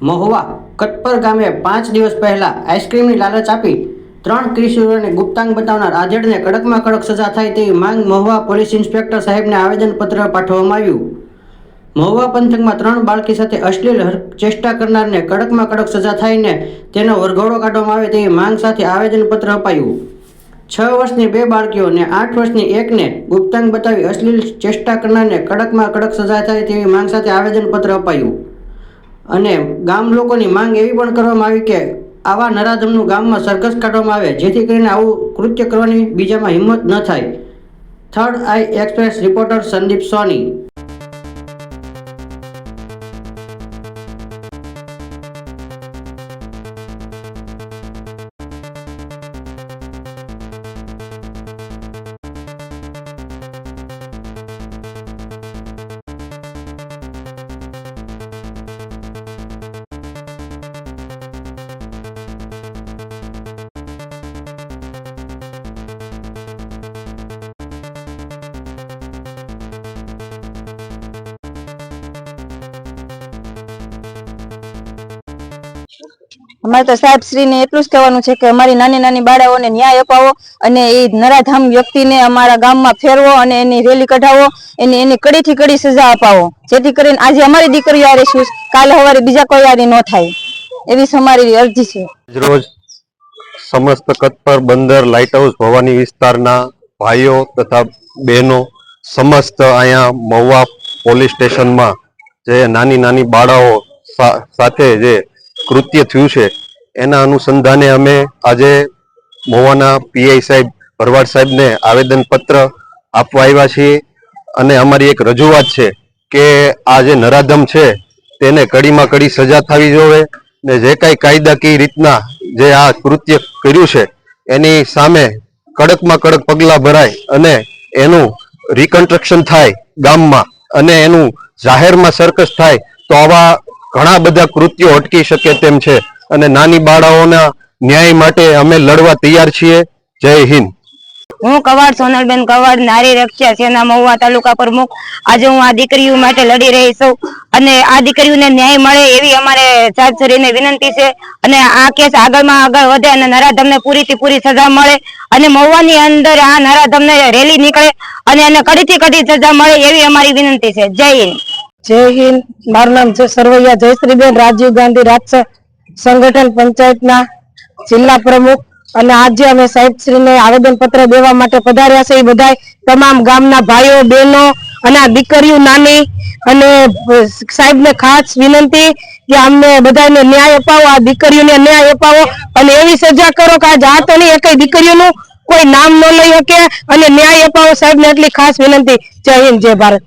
મહુવા કટપર ગામે પાંચ દિવસ પહેલા આઈસ્ક્રીમની લાલચ આપી ત્રણ કિશોરોને ગુપ્તાંગ બતાવનાર આજેડને કડકમાં કડક સજા થાય તેવી માંગ મહુવા પોલીસ ઇન્સ્પેક્ટર સાહેબને આવેદનપત્ર પાઠવવામાં આવ્યું. મહુવા પંથકમાં ત્રણ બાળકી સાથે અશ્લીલ ચેષ્ટા કરનારને કડકમાં કડક સજા થાયને તેનો વરઘોડો કાઢવામાં આવે તેવી માંગ સાથે આવેદનપત્ર અપાયું. છ વર્ષની બે બાળકીઓને આઠ વર્ષની એકને ગુપ્તાંગ બતાવી અશ્લીલ ચેષ્ટા કરનારને કડકમાં કડક સજા થાય તેવી માંગ સાથે આવેદનપત્ર અપાયું. અને ગામ લોકોની માંગ એવી પણ કરવામાં આવી કે આવા નરાધમનું ગામમાં સરઘસ કાઢવામાં આવે, જેથી કરીને આવું કૃત્ય કરવાની બીજામાં હિંમત ન થાય. Third eye express reporter Sandeep Soni અમારે તો સાહેબશ્રીને એટલું જ કહેવાનું છે કે અમારી નાની નાની બાળાઓને ન્યાય અપાવો અને એ નરાધામ વ્યક્તિને અમારા ગામમાં ફેરવો અને એની રેલી કઢાવો, એની એની કડીથી કડી સજા અપાવો. જેથી કરીને આજે અમારી દીકરીઓ આરે શું કાલે સવારે બીજા કોઈ આરે ન થાય. એવી અમારી અરજી છે. રોજ સમસ્ત કતપર બંદર લાઇટ હાઉસ ભવાની વિસ્તારના ભાઈઓ તથા બહેનો સમસ્ત અહીંયા મહુવા પોલીસ સ્ટેશનમાં જે નાની નાની બાળાઓ સાથે જે કૃત્ય થયું છે એના અનુસંધાને અમે આજે મોવાના પીઆઈ સાહેબ, ભરવાડ સાહેબને આવેદનપત્ર આપવા આવ્યા છીએ. અને અમારી એક રજૂઆત છે કે આ જે નરાધમ છે, તેને કડીમાં કડી સજા થવી જોવે ને જે કાંઈ કાયદાકીય રીતના જે આ કૃત્ય કર્યું છે, એની સામે કડકમાં કડક પગલાં ભરાય અને એનું રિકન્સ્ટ્રક્શન થાય ગામમાં અને એનું જાહેરમાં સર્કસ થાય, તો આવા ઘણા બધા કૃત્યો અટકી શકે તેમ છે. અને નાની બાળાઓના ન્યાય માટે અમે લડવા તૈયાર છીએ. જય હિન્દ. હું કવાડ સોનલબેન કવાડ નારી રક્ષા સેના મહુવા તાલુકા પ્રમુખ. આજે હું આ દીકરીઓ માટે લડી રહી છું અને આ દીકરીઓને ન્યાય મળે એવી અમારે સાહેબશ્રીને વિનંતી છે. અને આ કેસ આગળમાં આગળ વધે અને નરાધમને પૂરીથી પૂરી સજા મળે અને મહુવાની અંદર આ નરાધમને રેલી નીકળે અને એને કડીથી કડી સજા મળે એવી અમારી વિનંતી છે. જય હિન્દ. જય હિન્દ. મારું નામ છે સરવૈયા જયશ્રીબેન. રાજીવ ગાંધી રાજ સંગઠન પંચાયતના જિલ્લા પ્રમુખ અને આજે અમે સાહેબશ્રીને આવેદન પત્ર દેવા માટે પધાર્યા છે. એ બધા તમામ ગામના ભાઈઓ, બહેનો અને આ દીકરીઓ, નાની અને સાહેબને ખાસ વિનંતી કે અમને બધાને ન્યાય અપાવો, આ દીકરીઓને ન્યાય અપાવો અને એવી સજા કરો કે આ જાત નહીં એક દીકરીઓનું કોઈ નામ ન લઈ શકે અને ન્યાય અપાવો. સાહેબને એટલી ખાસ વિનંતી. જય હિન્દ, જય ભારત.